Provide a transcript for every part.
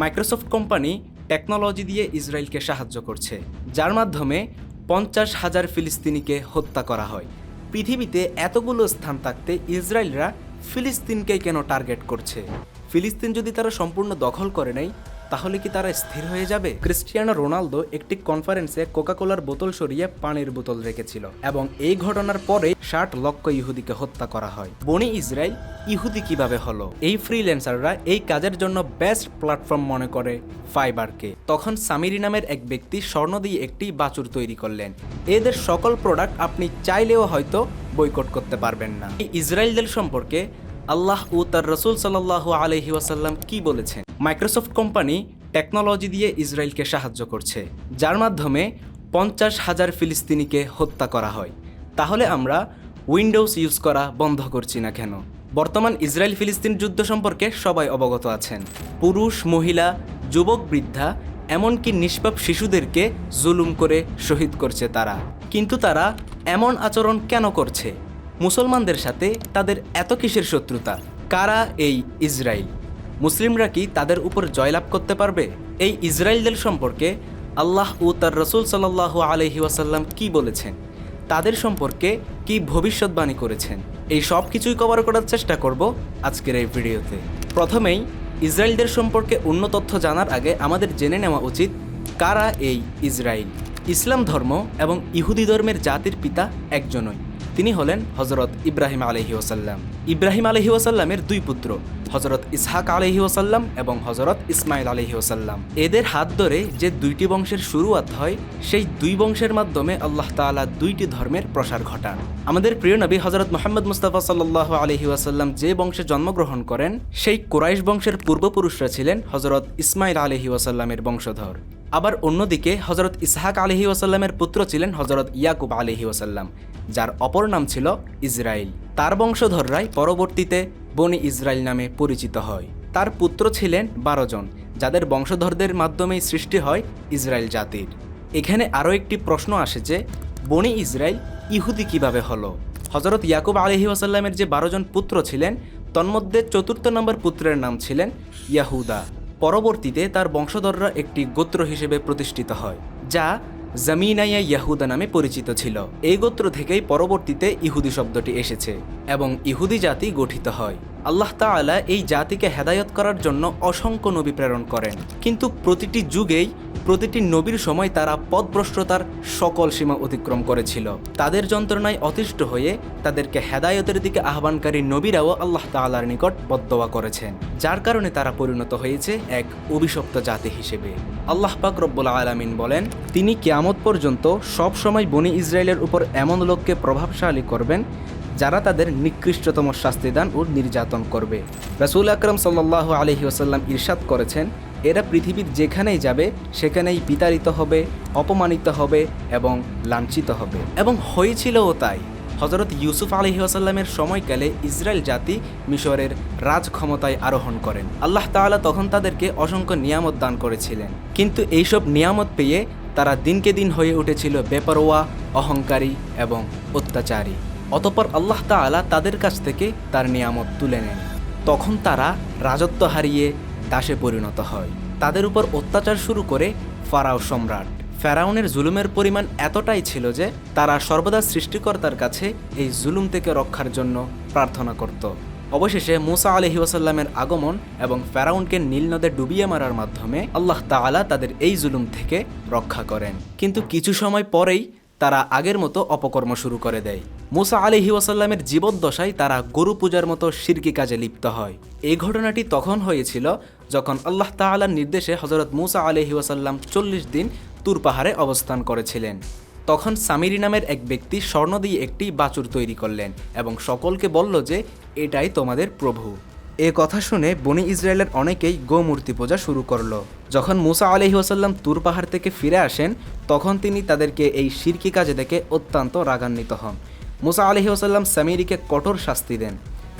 Microsoft company technology দিয়ে ইসরায়েলকে সাহায্য করছে, যার মাধ্যমে পঞ্চাশ হাজার ফিলিস্তিনিকে হত্যা করা হয়। পৃথিবীতে এতগুলো স্থান থাকতে ইসরায়েলরা ফিলিস্তিনকে কেন টার্গেট করছে? ফিলিস্তিন যদি তারা সম্পূর্ণ দখল করে নেয় তাহলে কি তারা স্থির হয়ে যাবে? ক্রিস্টিয়ানো রোনালদো একটি কনফারেন্সে কোকাকোলার বোতল সরিয়ে পানির বোতল রেখেছিল এবং এই ঘটনার পরে ষাট লক্ষ ইহুদিকে হত্যা করা হয়। বনি ইসরায়েল, ইহুদি কীভাবে হলো? এই ফ্রিল্যান্সাররা এই কাজের জন্য বেস্ট প্ল্যাটফর্ম মনে করে, ফাইবারকে। তখন সামিরি নামের এক ব্যক্তি স্বর্ণ দিয়ে একটি বাছুর তৈরি করলেন। এদের সকল প্রোডাক্ট আপনি চাইলেও হয়তো বয়কট করতে পারবেন না। ইসরায়েলদের সম্পর্কে আল্লাহ ও তার রসুল সাল্লাহ আলহি ওয়াসাল্লাম কি বলেছেন? মাইক্রোসফট কোম্পানি টেকনোলজি দিয়ে ইসরায়েলকে সাহায্য করছে, যার মাধ্যমে পঞ্চাশ হাজার ফিলিস্তিনিকে হত্যা করা হয়। তাহলে আমরা উইন্ডোজ ইউজ করা বন্ধ করছি না কেন? বর্তমান ইসরায়েল ফিলিস্তিন যুদ্ধ সম্পর্কে সবাই অবগত আছেন। পুরুষ, মহিলা, যুবক, বৃদ্ধা, এমনকি নিষ্পাপ শিশুদেরকে জুলুম করে শহীদ করছে তারা। কিন্তু তারা এমন আচরণ কেন করছে? মুসলমানদের সাথে তাদের এত কিসের শত্রুতা? কারা এই ইসরায়েল মুসলিমরা কি তাদের উপর জয়লাভ করতে পারবে? এই ইসরায়েলদের সম্পর্কে আল্লাহ ও তার রসুল সাল্লাহ আলহি ওয়াসাল্লাম কি বলেছেন? তাদের সম্পর্কে কি ভবিষ্যৎবাণী করেছেন? এই সব কিছুই কভার করার চেষ্টা করব আজকের এই ভিডিওতে। প্রথমেই ইসরায়েলদের সম্পর্কে অন্য তথ্য জানার আগে আমাদের জেনে নেওয়া উচিত, কারা এই ইসরায়েল ইসলাম ধর্ম এবং ইহুদি ধর্মের জাতির পিতা একজনই। তিনি হলেন হজরত ইব্রাহিম আলহি ওসাল্লাম ইব্রাহিম আলহি ওসাল্লামের দুই পুত্র হজরত ইসহাক আলহি ওসাল্লাম এবং হজরত ইসমাইল আলহি ওসাল্লাম এদের হাত ধরে যে দুইটি বংশের শুরুয়াত হয়, সেই দুই বংশের মাধ্যমে আল্লাহ তাআলা দুইটি ধর্মের প্রসার ঘটান। আমাদের প্রিয় নবী হজরত মোহাম্মদ মুস্তাফা সাল্লাহ আলহি ওয়াসাল্লাম যে বংশে জন্মগ্রহণ করেন, সেই কোরাইশ বংশের পূর্বপুরুষরা ছিলেন হজরত ইসমাইল আলহি ওয়াসাল্লামের বংশধর। আবার অন্যদিকে হজরত ইসহাক আলহি ওয়াসাল্লামের পুত্র ছিলেন হজরত ইয়াকুব আলহি ওয়াসাল্লাম, যার অপর নাম ছিল ইসরায়েল তার বংশধররাই পরবর্তীতে বনি ইসরায়েল নামে পরিচিত হয়। তার পুত্র ছিলেন বারো জন, যাদের বংশধরদের মাধ্যমেই সৃষ্টি হয় ইসরায়েল জাতির। এখানে আরও একটি প্রশ্ন আসে যে, বনি ইসরায়েল ইহুদি কীভাবে হলো? হজরত ইয়াকুব আলহি ওয়াসাল্লামের যে বারো জন পুত্র ছিলেন, তন্মধ্যে চতুর্থ নম্বর পুত্রের নাম ছিলেন ইয়াহুদা। পরবর্তীতে তার বংশধররা একটি গোত্র হিসেবে প্রতিষ্ঠিত হয়, যা জামিনাইয়া ইয়াহুদা নামে পরিচিত ছিল। এই গোত্র থেকেই পরবর্তীতে ইহুদি শব্দটি এসেছে এবং ইহুদি জাতি গঠিত হয়। আল্লাহ তালা এই জাতিকে হেদায়ত করার জন্য অসংখ্য নবী প্রেরণ করেন। কিন্তু প্রতিটি যুগেই প্রতিটি নবীর সময় তারা পদভ্রষ্টতার সকল সীমা অতিক্রম করেছিল। তাদের যন্ত্রণায় অতিষ্ঠ হয়ে তাদেরকে হেদায়তের দিকে আহ্বানকারী নবীরাও আল্লাহ তাআলার নিকট বদদোয়া করেছেন, যার কারণে তারা পরিণত হয়েছে এক অভিশপ্ত জাতি হিসেবে। আল্লাহ পাক রব্বুল আলামিন বলেন, তিনি কেয়ামত পর্যন্ত সব সময় বনি ইসরায়েলের উপর এমন লোককে প্রভাবশালী করবেন, যারা তাদের নিকৃষ্টতম শাস্তিদান ও নির্যাতন করবে। রাসুল আকরম সাল্লাহ আলহি ওসাল্লাম ইরশাদ করেছেন এরা পৃথিবীর যেখানেই যাবে, সেখানেই বিতাড়িত হবে, অপমানিত হবে এবং লাঞ্ছিত হবে। এবং হয়েছিলও তাই। হজরত ইউসুফ আলহি আসাল্লামের সময়কালে ইসরায়েল জাতি মিশরের রাজ ক্ষমতায় আরোহণ করেন। আল্লাহ তাআলা তখন তাদেরকে অসংখ্য নিয়ামত দান করেছিলেন। কিন্তু এইসব নিয়ামত পেয়ে তারা দিনকে দিন হয়ে উঠেছিল বেপরোয়া, অহংকারী এবং অত্যাচারী। অতপর আল্লাহ তাআলা তাদের কাছ থেকে তার নিয়ামত তুলে নেন। তখন তারা রাজত্ব হারিয়ে দাসে পরিণত হয়। তাদের উপর অত্যাচার শুরু করে ফারাও সম্রাট। ফেরাউনের জুলুমের পরিমাণ এতটাই ছিল যে তারা সর্বদা সৃষ্টিকর্তার কাছে এই জুলুম থেকে রক্ষার জন্য প্রার্থনা করত। অবশেষে মুসা আলহি ওসাল্লামের আগমন এবং ফেরাউনকে নীল নদে ডুবিয়ে মারার মাধ্যমে আল্লাহ তাআলা তাদের এই জুলুম থেকে রক্ষা করেন। কিন্তু কিছু সময় পরেই তারা আগের মতো অপকর্ম শুরু করে দেয়। মুসা আলহি ওয়াসাল্লামের জীবদ্দশায় তারা গরু পূজার মতো শিরকি কাজে লিপ্ত হয়। এই ঘটনাটি তখন হয়েছিল যখন আল্লাহ তাআলার নির্দেশে হজরত মুসা আলহি ওয়াসাল্লাম চল্লিশ দিন তুর পাহাড়ে অবস্থান করেছিলেন। তখন সামিরি নামের এক ব্যক্তি স্বর্ণ দিয়ে একটি বাছুর তৈরি করলেন এবং সকলকে বলল যে, এটাই তোমাদের প্রভু। এ কথা শুনে বনি ইসরায়েলের অনেকেই গোমূর্তি পূজা শুরু করল। যখন মুসা আলহি ওসাল্লাম তুর পাহাড় থেকে ফিরে আসেন, তখন তিনি তাদেরকে এই শিরকি কাজে দেখে অত্যন্ত রাগান্বিত হন। মুসা আলহি ওসাল্লাম সামিরিকে কঠোর শাস্তি দেন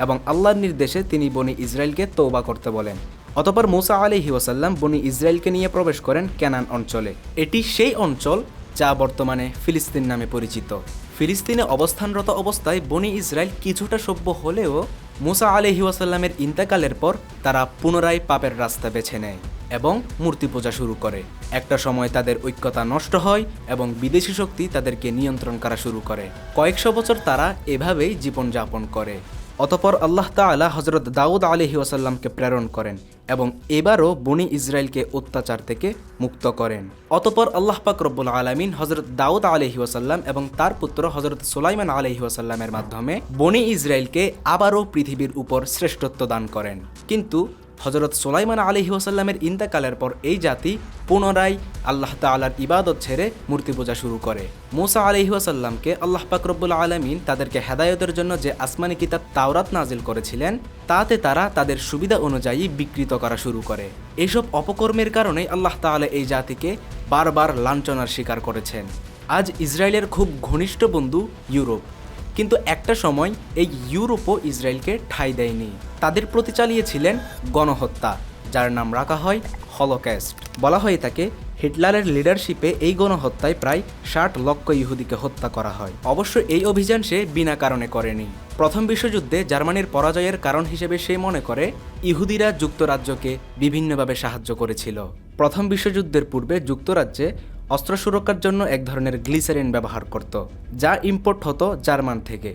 এবং আল্লাহর নির্দেশে তিনি বনি ইসরায়েলকে তৌবা করতে বলেন। অতপর মুসা আলহি বনি ইসরায়েলকে নিয়ে প্রবেশ করেন ক্যানান অঞ্চলে। এটি সেই অঞ্চল যা বর্তমানে ফিলিস্তিন নামে পরিচিত। ফিলিস্তিনে অবস্থানরত অবস্থায় বনি ইসরায়েল কিছুটা সভ্য হলেও মুসা আলহি ওয়াসাল্লামের ইন্তেকালের পর তারা পুনরায় পাপের রাস্তা বেছে নেয় এবং মূর্তি পূজা শুরু করে। একটা সময় তাদের ঐক্যতা নষ্ট হয় এবং বিদেশি শক্তি তাদেরকে নিয়ন্ত্রণ করা শুরু করে। কয়েকশো বছর তারা এভাবেই জীবনযাপন করে। অতপর আল্লাহ তালা হজরত দাউদ আলহি ওসাল্লামকে প্রেরণ করেন এবং এবারও বনি ইসরায়েলকে অত্যাচার থেকে মুক্ত করেন। অতপর আল্লাহ পাক রব্বুল আলমিন হজরত দাউদ আলহি ওসাল্লাম এবং তার পুত্র হজরত সুলাইমান আলহি ওসাল্লামের মাধ্যমে বনি ইসরায়েলকে আবারও পৃথিবীর উপর শ্রেষ্ঠত্ব দান করেন। কিন্তু হজরত সোলাইমান আলহি ওসাল্লামের ইন্তেকালের পর এই জাতি পুনরায় আল্লাহ তালার ইবাদত ছেড়ে মূর্তি পূজা শুরু করে। মুসা আলহি ওসাল্লামকে আল্লাহ পাকরব্বুল আলমিন তাদেরকে হেদায়তের জন্য যে আসমানি কিতাব তাওরাত নাজিল করেছিলেন, তাতে তারা তাদের সুবিধা অনুযায়ী বিকৃত করা শুরু করে। এইসব অপকর্মের কারণে আল্লাহ তাআলা এই জাতিকে বারবার লাঞ্ছনার শিকার করেছেন। আজ ইসরায়েলের খুব ঘনিষ্ঠ বন্ধু ইউরোপ। কিন্তু একটা সময় এই ইউরোপও ইসরায়েলকে ঠাঁই দেয়নি। তাদের প্রতি চালিয়েছিলেন গণহত্যা, যার নাম রাখা হয় হলোক্যাস্ট। বলা হয়ে থাকে হিটলারের লিডারশিপে এই গণহত্যায় প্রায় ষাট লক্ষ ইহুদিকে হত্যা করা হয়। অবশ্য এই অভিযান সে বিনা কারণে করেনি। প্রথম বিশ্বযুদ্ধে জার্মানির পরাজয়ের কারণ হিসেবে সে মনে করে ইহুদিরা যুক্তরাজ্যকে বিভিন্নভাবে সাহায্য করেছিল। প্রথম বিশ্বযুদ্ধের পূর্বে যুক্তরাজ্যে অস্ত্র সুরক্ষার জন্য এক ধরনের গ্লিসারিন ব্যবহার করত, যা ইম্পোর্ট হতো জার্মান থেকে।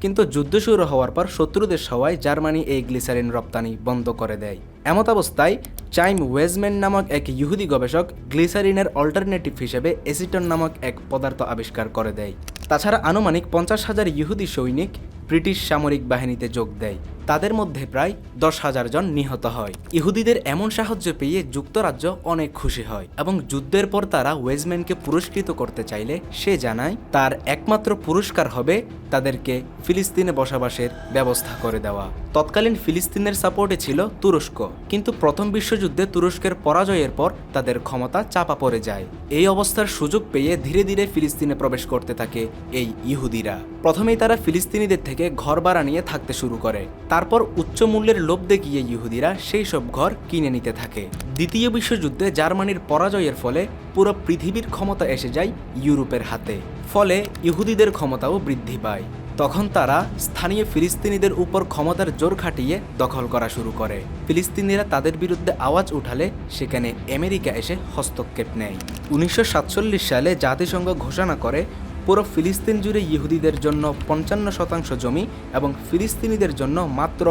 কিন্তু যুদ্ধ শুরু হওয়ার পর শত্রু দেশ হওয়ায় জার্মানি এই গ্লিসারিন রপ্তানি বন্ধ করে দেয়। এমত অবস্থায় চাইম ওয়েজম্যান নামক এক ইহুদি গবেষক গ্লিসারিনের অল্টারনেটিভ হিসেবে এসিটন নামক এক পদার্থ আবিষ্কার করে দেয়। তাছাড়া আনুমানিক পঞ্চাশ হাজার ইহুদি সৈনিক ব্রিটিশ সামরিক বাহিনীতে যোগ দেয়। তাদের মধ্যে প্রায় দশ হাজার জন নিহত হয়। ইহুদিদের এমন সাহায্য পেয়ে যুক্তরাজ্য অনেক খুশি হয় এবং যুদ্ধের পর তারা ওয়েজম্যানকে পুরস্কৃত করতে চাইলে সে জানায়, তার একমাত্র পুরস্কার হবে তাদেরকে ফিলিস্তিনে বসবাসের ব্যবস্থা করে দেওয়া। তৎকালীন ফিলিস্তিনের সাপোর্টে ছিল তুরস্ক, কিন্তু প্রথম বিশ্বযুদ্ধে তুরস্কের পরাজয়ের পর তাদের ক্ষমতা চাপা পড়ে যায়। এই অবস্থার সুযোগ পেয়ে ধীরে ধীরে ফিলিস্তিনে প্রবেশ করতে থাকে এই ইহুদিরা। প্রথমেই তারা ফিলিস্তিনিদের থেকে ঘর ভাড়া নিয়ে থাকতে শুরু করে। তারপর উচ্চ মূল্যের লোভ দেখিয়ে ইহুদিরা সেই সব ঘর কিনে নিতে থাকে। দ্বিতীয় বিশ্বযুদ্ধে জার্মানির পরাজয়ের ফলে পুরো পৃথিবীর ক্ষমতা এসে যায় ইউরোপের হাতে। ফলে ইহুদিদের ক্ষমতাও বৃদ্ধি পায়। তখন তারা স্থানীয় ফিলিস্তিনিদের উপর ক্ষমতার জোর খাটিয়ে দখল করা শুরু করে। ফিলিস্তিনিরা তাদের বিরুদ্ধে আওয়াজ উঠালে সেখানে আমেরিকা এসে হস্তক্ষেপ নেয়। উনিশশো সাতচল্লিশ সালে জাতিসংঘ ঘোষণা করে পুরো ফিলিস্তিন জুড়ে ইহুদিদের জন্য পঞ্চান্ন শতাংশ জমি এবং ফিলিস্তিনিদের জন্য মাত্র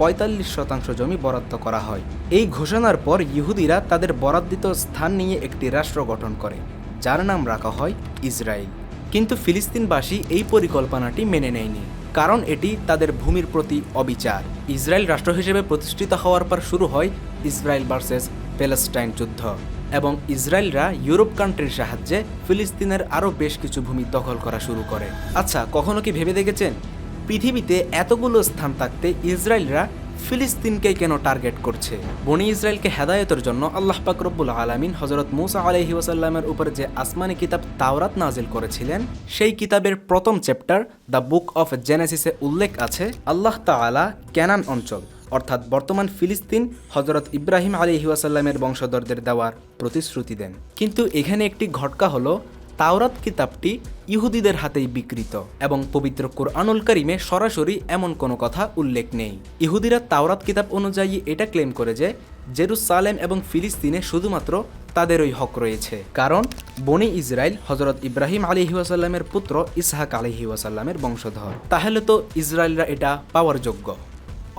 পঁয়তাল্লিশ শতাংশ জমি বরাদ্দ করা হয়। এই ঘোষণার পর ইহুদিরা তাদের বরাদ্দিত স্থান নিয়ে একটি রাষ্ট্র গঠন করে, যার নাম রাখা হয় ইসরায়েল। কিন্তু ফিলিস্তিনবাসী এই পরিকল্পনাটি মেনে নেয়নি, কারণ এটি তাদের ভূমির প্রতি অবিচার। ইসরায়েল রাষ্ট্র হিসেবে প্রতিষ্ঠিত হওয়ার পর শুরু হয় ইসরায়েল ভার্সেস প্যালেস্টাইন যুদ্ধ। এবং ইসরায়েলরা ইউরোপ কান্ট্রির সাহায্যে ফিলিস্তিনের আরও বেশ কিছু ভূমি দখল করা শুরু করে। আচ্ছা কখনো কি ভেবে দেখেছেন? পৃথিবীতে এতগুলো স্থান থাকতে ইসরায়েলরা ফিলিস্তিনকে কেন টার্গেট করছে? বনি ইসরায়েলকে হেদায়তের জন্য আল্লাহ পাক রব্বুল আলমিন হজরত মুসা আলহি ওসাল্লামের উপর যে আসমানি কিতাব তাওরাত নাজিল করেছিলেন, সেই কিতাবের প্রথম চ্যাপ্টার দ্য বুক অফ জেনেসিসে উল্লেখ আছে, আল্লাহ তাআলা ক্যানান অঞ্চল। অর্থাৎ বর্তমান ফিলিস্তিন হজরত ইব্রাহিম আলী ওয়াসাল্লামের বংশধরদের দেওয়ার প্রতিশ্রুতি দেন। কিন্তু এখানে একটি ঘটকা হলো, তাওরাত কিতাবটি ইহুদিদের হাতেই বিকৃত এবং পবিত্র কোরআনুল করিমে সরাসরি এমন কোনো কথা উল্লেখ নেই। ইহুদিরা তাওরাত কিতাব অনুযায়ী এটা ক্লেম করে যে, জেরুসালেম এবং ফিলিস্তিনে শুধুমাত্র তাদেরই হক রয়েছে। কারণ, বনি ইসরায়েল হজরত ইব্রাহিম আলী ওয়াসাল্লামের পুত্র ইসহাক আলহি ওয়াসাল্লামের বংশধর। তাহলে তো ইসরায়েলরা এটা পাওয়ার যোগ্য।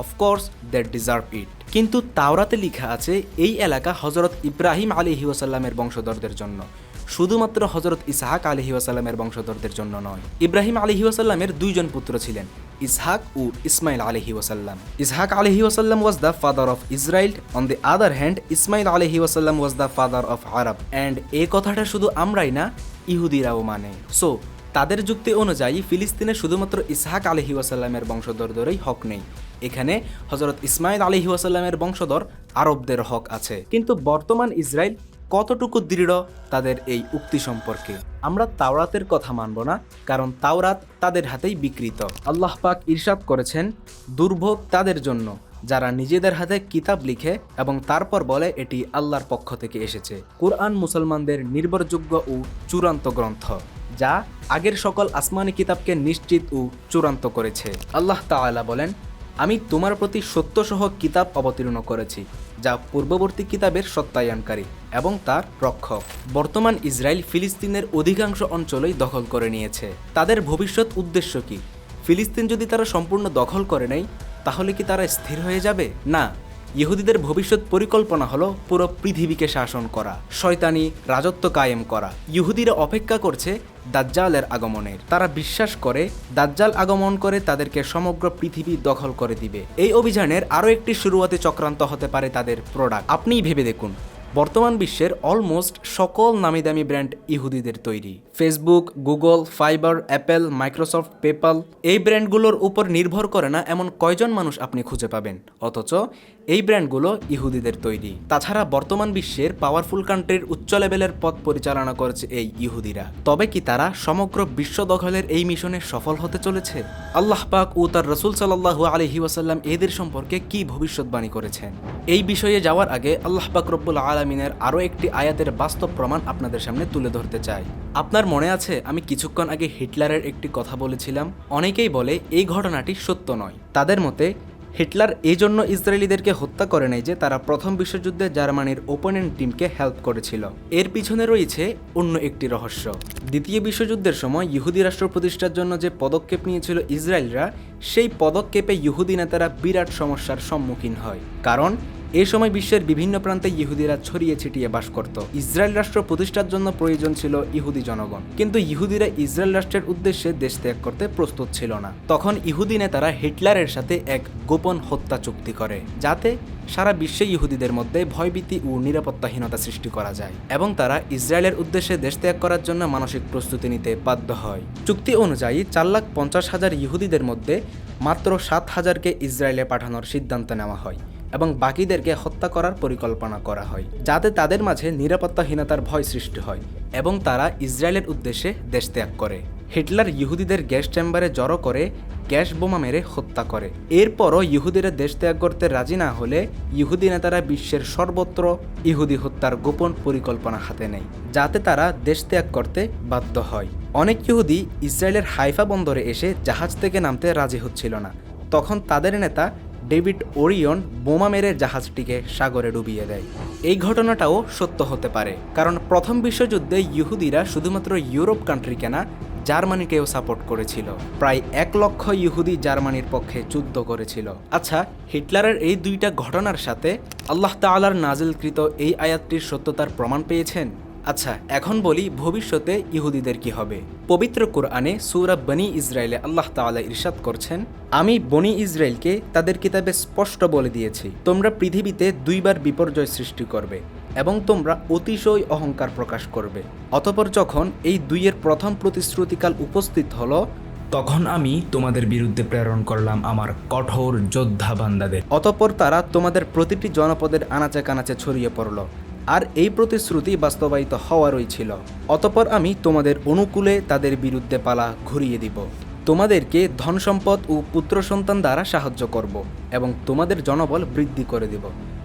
অফকোর্স দ্যাট ডিজার্ভ ইট কিন্তু তাওরাতে লেখা আছে, এই এলাকা হজরত ইব্রাহিম আলী ওয়াসাল্লামের বংশধরদের জন্য। শুধুমাত্র হজরত ইসহাক আলহি ওয়াসাল্লামের বংশধরদের জন্য নয়। ইব্রাহিম আলহি ওয়াসাল্লামের দুইজন পুত্র ছিলেন, ইসহাক ও ইসমাইল আলহি ওয়াসাল্লাম। ইসহাক আলহি ওয়াসাল্লাম was the father of Israel on the other hand Ishmael আলহি ওয়াসাল্লাম was the father of Arab and এই কথাটা শুধু আমরাই না, ইহুদিরাও মানে। সো তাদের যুক্তি অনুযায়ী ফিলিস্তিনে শুধুমাত্র ইসহাক আলহি ওয়াসাল্লামের বংশধরদেরই হক নেই। এখানে হজরত ইসমাইল আলহি ওয়াসাল্লামের বংশধর আরবদের হক আছে। কিন্তু বর্তমান ইসরায়েল কতটুকু দৃঢ় তাদের এই উক্তি সম্পর্কে? আমরা তাওরাতের কথা মানব না, কারণ তাওরাত তাদের হাতেই বিকৃত। আল্লাহ পাক ইরশাদ করেছেন, দুর্ভোগ তাদের জন্য, যারা নিজেদের হাতে কিতাব লিখে এবং তারপর বলে এটি আল্লাহর পক্ষ থেকে এসেছে। কোরআন মুসলমানদের নির্ভরযোগ্য ও চূড়ান্ত গ্রন্থ, যা আগের সকল আসমানি কিতাবকে নিশ্চিত ও চূড়ান্ত করেছে। আল্লাহ তাআলা বলেন আমি তোমার প্রতি সত্যসহ কিতাব অবতীর্ণ করেছি, যা পূর্ববর্তী কিতাবের সত্যায়নকারী এবং তার রক্ষক। বর্তমান ইসরায়েল ফিলিস্তিনের অধিকাংশ অঞ্চলই দখল করে নিয়েছে। তাদের ভবিষ্যৎ উদ্দেশ্য কি? ফিলিস্তিন যদি তারা সম্পূর্ণ দখল করে নেয়, তাহলে কি তারা স্থির হয়ে যাবে? না। ইহুদিদের ভবিষ্যৎ পরিকল্পনা হলো পুরো পৃথিবীকে শাসন করা, শয়তানি রাজত্ব কায়েম করা। ইহুদিরা অপেক্ষা করছে দাজ্জালের আগমনের। তারা বিশ্বাস করে দাজ্জাল আগমন করে তাদেরকে সমগ্র পৃথিবী দখল করে দিবে। এই অভিযানের আরও একটি শুরুয়াতে চক্রান্ত হতে পারে তাদের প্রোডাক্ট আপনিই ভেবে দেখুন, বর্তমান বিশ্বের অলমোস্ট সকল নামি দামি ব্র্যান্ড ইহুদিদের তৈরি। Facebook, Google, Fiverr, Apple, Microsoft, PayPal, এই ব্র্যান্ডগুলোর উপর নির্ভর করে না এমন কয়জন মানুষ আপনি খুঁজে পাবেন। অথচ এই ব্র্যান্ডগুলো ইহুদিদের তৈরি। তাছাড়া বর্তমান বিশ্বের পাওয়ারফুল কান্ট্রির উচ্চ লেভেলের পথ পরিচালনা করেছে এই ইহুদিরা। তবে কি তারা সমগ্র বিশ্ব দখলের এই মিশনে সফল হতে চলেছে? আল্লাহ পাক ও তার রসুল সাল্লাহ আলহি ওয়াসাল্লাম এদের সম্পর্কে কি ভবিষ্যৎবাণী করেছেন? এই বিষয়ে যাওয়ার আগে আল্লাহ পাক রব্বুল আলমিনের আরও একটি আয়াতের বাস্তব প্রমাণ আপনাদের সামনে তুলে ধরতে চাই। আপনার মনে আছে, আমি কিছুক্ষণ আগে হিটলারের একটি কথা বলেছিলাম, অনেকেই বলে এই ঘটনাটি সত্য নয়। তাদের মতে, হিটলার এই জন্য ইসরায়েলিদেরকে হত্যা করে নাই যে তারা প্রথম বিশ্বযুদ্ধে জার্মানির ওপোনেন্ট টিমকে হেল্প করেছিল। এর পিছনে রয়েছে অন্য একটি রহস্য। দ্বিতীয় বিশ্বযুদ্ধের সময় ইহুদি রাষ্ট্র প্রতিষ্ঠার জন্য যে পদক্ষেপ নিয়েছিল ইসরায়েলরা, সেই পদক্ষেপে ইহুদি নেতারা বিরাট সমস্যার সম্মুখীন হয়। কারণ এ সময় বিশ্বের বিভিন্ন প্রান্তে ইহুদিরা ছড়িয়ে ছিটিয়ে বাস করত। ইসরায়েল রাষ্ট্র প্রতিষ্ঠার জন্য প্রয়োজন ছিল ইহুদি জনগণ। কিন্তু ইহুদিরা ইসরায়েল রাষ্ট্রের উদ্দেশ্যে দেশ ত্যাগ করতে প্রস্তুত ছিল না। তখন ইহুদি নেতারা হিটলারের সাথে এক গোপন হত্যা চুক্তি করে, যাতে সারা বিশ্বে ইহুদিদের মধ্যে ভয়ভীতি ও নিরাপত্তাহীনতা সৃষ্টি করা যায় এবং তারা ইসরায়েলের উদ্দেশ্যে দেশ ত্যাগ করার জন্য মানসিক প্রস্তুতি নিতে বাধ্য হয়। চুক্তি অনুযায়ী চার লাখ পঞ্চাশ হাজার ইহুদিদের মধ্যে মাত্র সাত হাজারকে ইসরায়েলে পাঠানোর সিদ্ধান্ত নেওয়া হয়। এবং বাকিদেরকে হত্যা করার পরিকল্পনা করা হয়, যাতে তাদের মাঝে নিরাপত্তাহীনতার ভয় সৃষ্টি হয় এবং তারা ইসরায়েলের উদ্দেশ্যে দেশ ত্যাগ করে। হিটলার ইহুদিদের গ্যাস চেম্বারে জড়ো করে গ্যাস বোমা মেরে হত্যা করে। এরপরও ইহুদিরা দেশ ত্যাগ করতে রাজি না হলে ইহুদি নেতারা বিশ্বের সর্বত্র ইহুদি হত্যার গোপন পরিকল্পনা হাতে নেয়, যাতে তারা দেশ ত্যাগ করতে বাধ্য হয়। অনেক ইহুদি ইসরায়েলের হাইফা বন্দরে এসে জাহাজ থেকে নামতে রাজি হচ্ছিল না। তখন তাদের নেতা ডেভিড ওরিয়ন বোমা মেরে জাহাজটিকে সাগরে ডুবিয়ে দেয়। এই ঘটনাটাও সত্য হতে পারে, কারণ প্রথম বিশ্বযুদ্ধে ইহুদিরা শুধুমাত্র ইউরোপ কান্ট্রিকে না, জার্মানিকেও সাপোর্ট করেছিল। প্রায় এক লক্ষ ইহুদি জার্মানির পক্ষে যুদ্ধ করেছিল। আচ্ছা হিটলারের এই দুইটা ঘটনার সাথে আল্লাহ তাআলার নাজিলকৃত এই আয়াতটির সত্যতার প্রমাণ পেয়েছেন? আচ্ছা এখন বলি ভবিষ্যতে ইহুদিদের কি হবে? পবিত্র কোরআনে সূরা বনি ইসরায়েলে আল্লাহ তাআলা ইরশাদ করছেন, আমি বনি ইসরায়েলকে তাদের কিতাবে স্পষ্ট বলে দিয়েছি, তোমরা পৃথিবীতে দুইবার বিপর্যয় সৃষ্টি করবে এবং তোমরা অতিশয় অহংকার প্রকাশ করবে। অতপর যখন এই দুইয়ের প্রথম প্রতিশ্রুতিকাল উপস্থিত হলো, তখন আমি তোমাদের বিরুদ্ধে প্রেরণ করলাম আমার কঠোর যোদ্ধা বান্দাদের। অতপর তারা তোমাদের প্রতিটি জনপদের আনাচে কানাচে ছড়িয়ে পড়ল। আর এই প্রতিশ্রুতি বাস্তবায়িত হওয়ারই ছিল। অতপর আমি তোমাদের অনুকূলে তাদের বিরুদ্ধে পালা ঘুরিয়ে দিব। তোমাদেরকে ধন সম্পদ ও পুত্র সন্তান দ্বারা সাহায্য করব এবং তোমাদের জনবল বৃদ্ধি করে দিব।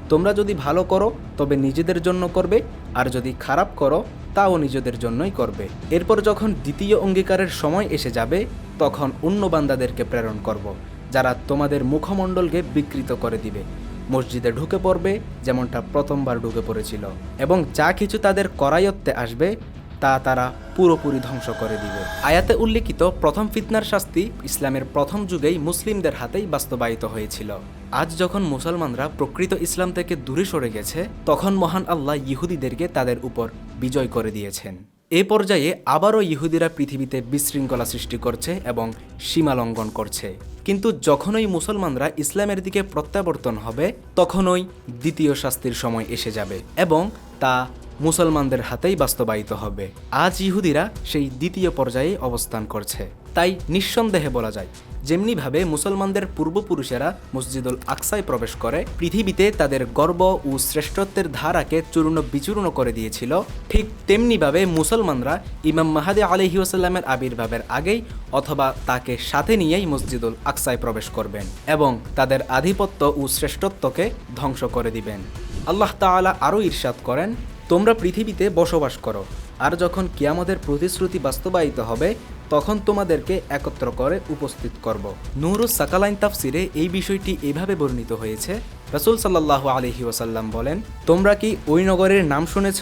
তোমরা যদি ভালো করো, তবে নিজেদের জন্য করবে, আর যদি খারাপ করো, তাও নিজেদের জন্যই করবে। এরপর যখন দ্বিতীয় অঙ্গীকারের সময় এসে যাবে, তখন অন্য বান্দাদেরকে প্রেরণ করব, যারা তোমাদের মুখমণ্ডলকে বিকৃত করে দিবে। মসজিদে ঢুকে পড়বে, যেমনটা প্রথমবার ঢুকে পড়েছিল, এবং যা কিছু তাদের করায়ত্তে আসবে, তা তারা পুরোপুরি ধ্বংস করে দিবে। আয়াতে উল্লিখিত প্রথম ফিতনার শাস্তি ইসলামের প্রথম যুগেই মুসলিমদের হাতেই বাস্তবায়িত হয়েছিল। আজ যখন মুসলমানরা প্রকৃত ইসলাম থেকে দূরে সরে গেছে, তখন মহান আল্লাহ ইহুদিদেরকে তাদের উপর বিজয় করে দিয়েছেন। এ পর্যায়ে আবারও ইহুদিরা পৃথিবীতে বিশৃঙ্খলা সৃষ্টি করছে এবং সীমা লঙ্ঘন করছে। কিন্তু যখনই মুসলমানরা ইসলামের দিকে প্রত্যাবর্তন হবে, তখনই দ্বিতীয় শাস্তির সময় এসে যাবে এবং তা মুসলমানদের হাতেই বাস্তবায়িত হবে। আজ ইহুদিরা সেই দ্বিতীয় পর্যায়ে অবস্থান করছে। তাই নিঃসন্দেহে বলা যায়, যেমনিভাবে মুসলমানদের পূর্বপুরুষেরা মসজিদুল আকসায় প্রবেশ করে, পৃথিবীতে তাদের গর্ব ও শ্রেষ্ঠত্বের ধারাকে চূর্ণ বিচূর্ণ করে দিয়েছিল, ঠিক তেমনিভাবে মুসলমানরা ইমাম মাহাদি আলহি ওসাল্লামের আবির্ভাবের আগেই অথবা তাকে সাথে নিয়েই মসজিদুল আকসায় প্রবেশ করবেন এবং তাদের আধিপত্য ও শ্রেষ্ঠত্বকে ধ্বংস করে দিবেন। আল্লাহ তাআলা আরও ঈর্ষাদ করেন তোমরা পৃথিবীতে বসবাস করো, আর যখন কিয়ামতের প্রতিশ্রুতি বাস্তবায়িত হবে, তখন তোমাদেরকে একত্র করে উপস্থিত করব। নুরুস সাকালাইন তাফসিরে এই বিষয়টি এভাবে বর্ণিত হয়েছে, রসুল সাল্লাহ আলহি ওসাল্লাম বলেন, তোমরা কি ওই নগরের নাম শুনেছ,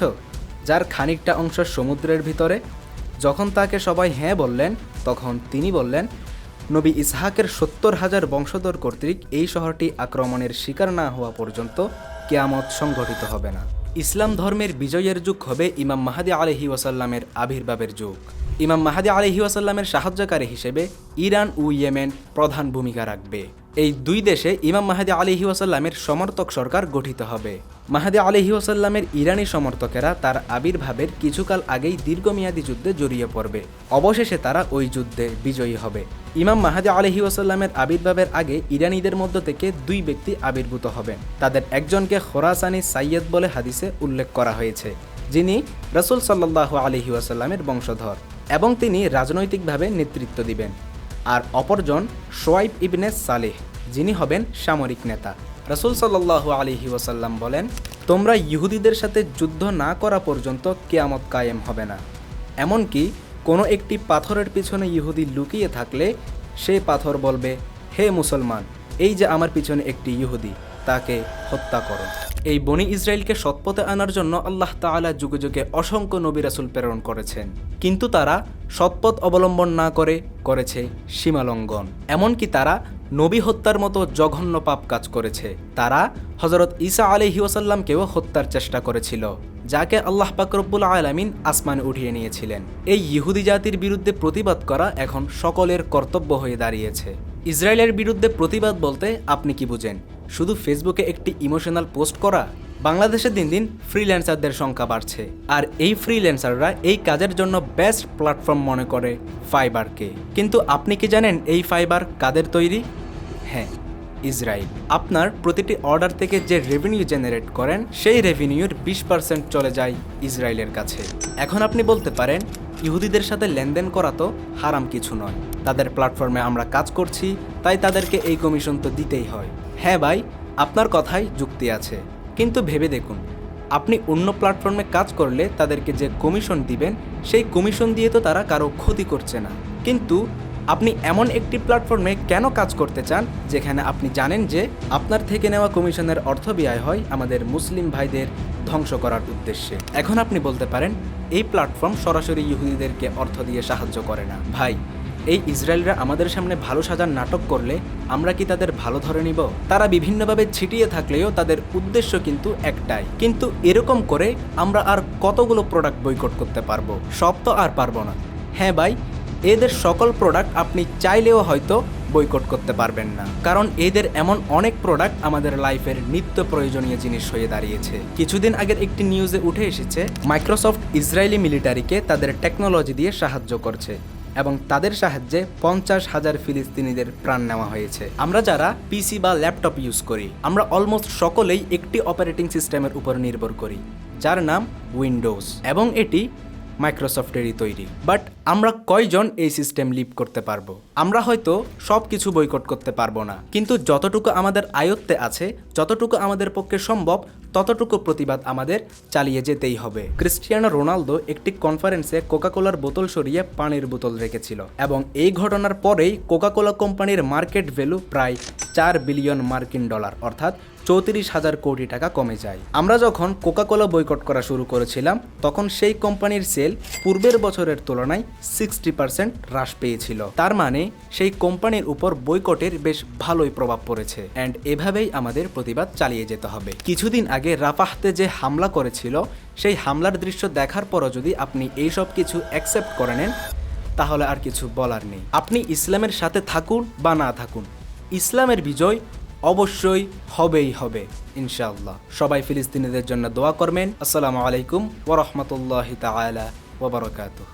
যার খানিকটা অংশ সমুদ্রের ভিতরে? যখন তাকে সবাই হ্যাঁ বললেন, তখন তিনি বললেন, নবী ইসহাকের সত্তর হাজার বংশধর কর্তৃক এই শহরটি আক্রমণের শিকার না হওয়া পর্যন্ত কেয়ামত সংঘটিত হবে না। ইসলাম ধর্মের বিজয়ের যুগ হবে ইমাম মাহাদি আলহি ওয়াসাল্লামের আবির্ভাবের যুগ। ইমাম মাহাদি আলহি ওয়াসাল্লামের সাহায্যকারী হিসেবে ইরান ও ইয়েমেন প্রধান ভূমিকা রাখবে। এই দুই দেশে ইমাম মাহাদি আলহি ওয়াসাল্লামের সমর্থক সরকার গঠিত হবে। মাহাদি আলহি ওয়াসাল্লামের ইরানি সমর্থকেরা তার আবির্ভাবের কিছুকাল আগেই দীর্ঘমেয়াদী যুদ্ধে জড়িয়ে পড়বে। অবশেষে তারা ওই যুদ্ধে বিজয়ী হবে। ইমাম মাহাদি আলহি ওয়াসাল্লামের আবির্ভাবের আগে ইরানিদের মধ্য থেকে দুই ব্যক্তি আবির্ভূত হবেন। তাদের একজনকে খোরাসানি সাইয়দ বলে হাদিসে উল্লেখ করা হয়েছে, যিনি রসুল সাল্লাহ আলহি ওয়াসাল্লামের বংশধর এবং তিনি রাজনৈতিকভাবে নেতৃত্ব দিবেন। আর অপরজন সোয়াইব ইবনে সালেহ, যিনি হবেন সামরিক নেতা। রসুল সাল্লাহ আলিহি ওসাল্লাম বলেন, তোমরা ইহুদিদের সাথে যুদ্ধ না করা পর্যন্ত কেয়ামত কায়েম হবে না। এমনকি কোনো একটি পাথরের পিছনে ইহুদি লুকিয়ে থাকলে সে পাথর বলবে, হে মুসলমান, এই যে আমার পিছনে একটি ইহুদি, তাকে হত্যা করো এই বনি ইসরায়েলকে সৎপথে আনার জন্য আল্লাহ তাআলা যুগে যুগে অসংখ্য নবী রাসুল প্রেরণ করেছেন। কিন্তু তারা সৎপথ অবলম্বন না করে করেছে সীমালঙ্ঘন। এমনকি তারা নবী হত্যার মতো জঘন্য পাপ কাজ করেছে। তারা হজরত ঈসা আলহি ওসাল্লামকেও হত্যার চেষ্টা করেছিল, যাকে আল্লাহ পাকরব্বুল আলামিন আসমানে উঠিয়ে নিয়েছিলেন। এই ইহুদি জাতির বিরুদ্ধে প্রতিবাদ করা এখন সকলের কর্তব্য হয়ে দাঁড়িয়েছে। ইসরায়েলের বিরুদ্ধে প্রতিবাদ বলতে আপনি কি বুঝেন? শুধু ফেসবুকে একটি ইমোশনাল পোস্ট করা? বাংলাদেশে দিন দিন ফ্রিল্যান্সারদের সংখ্যা বাড়ছে। আর এই ফ্রিল্যান্সাররা এই কাজের জন্য বেস্ট প্ল্যাটফর্ম মনে করে, ফাইবারকে। কিন্তু আপনি কি জানেন এই ফাইবার কাদের তৈরি? হ্যাঁ ইসরায়েল। আপনার প্রতিটি অর্ডার থেকে যে রেভিনিউ জেনারেট করেন, সেই রেভিনিউর বিশ পার্সেন্ট চলে যায় ইসরায়েলের কাছে। এখন আপনি বলতে পারেন ইহুদিদের সাথে লেনদেন করা তো হারাম কিছু নয়। তাদের প্ল্যাটফর্মে আমরা কাজ করছি, তাই তাদেরকে এই কমিশন তো দিতেই হয়। হ্যাঁ ভাই, আপনার কথাই যুক্তি আছে। কিন্তু ভেবে দেখুন, আপনি অন্য প্ল্যাটফর্মে কাজ করলে তাদেরকে যে কমিশন দিবেন, সেই কমিশন দিয়ে তো তারা কারও ক্ষতি করছে না। কিন্তু আপনি এমন একটি প্ল্যাটফর্মে কেন কাজ করতে চান, যেখানে আপনি জানেন যে আপনার থেকে নেওয়া কমিশনের অর্থ ব্যয় হয় আমাদের মুসলিম ভাইদের ধ্বংস করার উদ্দেশ্যে। এখন আপনি বলতে পারেন, এই প্ল্যাটফর্ম সরাসরি ইহুদিদেরকে অর্থ দিয়ে সাহায্য করে না। ভাই, এই ইসরায়েলরা আমাদের সামনে ভালো সাজার নাটক করলে আমরা কি তাদের ভালো ধরে নিব? তারা বিভিন্নভাবে ছিটিয়ে থাকলেও তাদের উদ্দেশ্য কিন্তু একটাই। কিন্তু এরকম করে আমরা আর কতগুলো প্রোডাক্ট বয়কট করতে পারব? সব তো আর পারব না। হ্যাঁ ভাই এদের সকল প্রোডাক্ট আপনি চাইলেও হয়তো বয়কট করতে পারবেন না। কারণ এদের এমন অনেক প্রোডাক্ট আমাদের লাইফের নিত্য প্রয়োজনীয় জিনিস হয়ে দাঁড়িয়েছে। কিছুদিন আগের একটি নিউজে উঠে এসেছে মাইক্রোসফট ইসরায়েলি মিলিটারিকে তাদের টেকনোলজি দিয়ে সাহায্য করছে এবং তাদের সাহায্যে পঞ্চাশ হাজার ফিলিস্তিনিদের প্রাণ নেওয়া হয়েছে। আমরা যারা পিসি বা ল্যাপটপ ইউজ করি, আমরা অলমোস্ট সকলেই একটি অপারেটিং সিস্টেমের উপর নির্ভর করি, যার নাম উইন্ডোজ এবং এটি মাইক্রোসফটেরই তৈরি। বাট আমরা কয়জন এই সিস্টেম লিভ করতে পারব? আমরা হয়তো সব কিছু বয়কট করতে পারব না। কিন্তু যতটুকু আমাদের আয়ত্তে আছে, যতটুকু আমাদের পক্ষে সম্ভব, ততটুকু প্রতিবাদ আমাদের চালিয়ে যেতেই হবে। ক্রিস্টিয়ানো রোনালদো একটি কনফারেন্সে কোকাকোলার বোতল সরিয়ে পানির বোতল রেখেছিল এবং এই ঘটনার পরেই কোকাকোলা কোম্পানির মার্কেট ভ্যালু প্রায় চার বিলিয়ন মার্কিন ডলার অর্থাৎ চৌত্রিশ হাজার কোটি টাকা কমে যায়। আমরা যখন কোকাকোলা বয়কট করা শুরু করেছিলাম, তখন সেই কোম্পানির সেল পূর্বের বছরের তুলনায় সিক্সটি পার্সেন্ট হ্রাস পেয়েছিল। তার মানে সেই কোম্পানির উপর বয়কটের বেশ ভালোই প্রভাব পড়েছে। অ্যান্ড এভাবেই আমাদের প্রতিবাদ চালিয়ে যেতে হবে। কিছুদিন আগে রাফাহতে যে হামলা করেছিল, সেই হামলার দৃশ্য দেখার পরও যদি আপনি এইসব কিছু অ্যাকসেপ্ট করে নেন, তাহলে আর কিছু বলার নেই। আপনি ইসলামের সাথে থাকুন বা না থাকুন, ইসলামের বিজয় অবশ্যই হবেই হবে ইনশাআল্লাহ। সবাই ফিলিস্তিনিদের জন্য দোয়া করবেন। আসসালামু আলাইকুম ওরহমতুল্লাহ তালা ওবরকাতুহ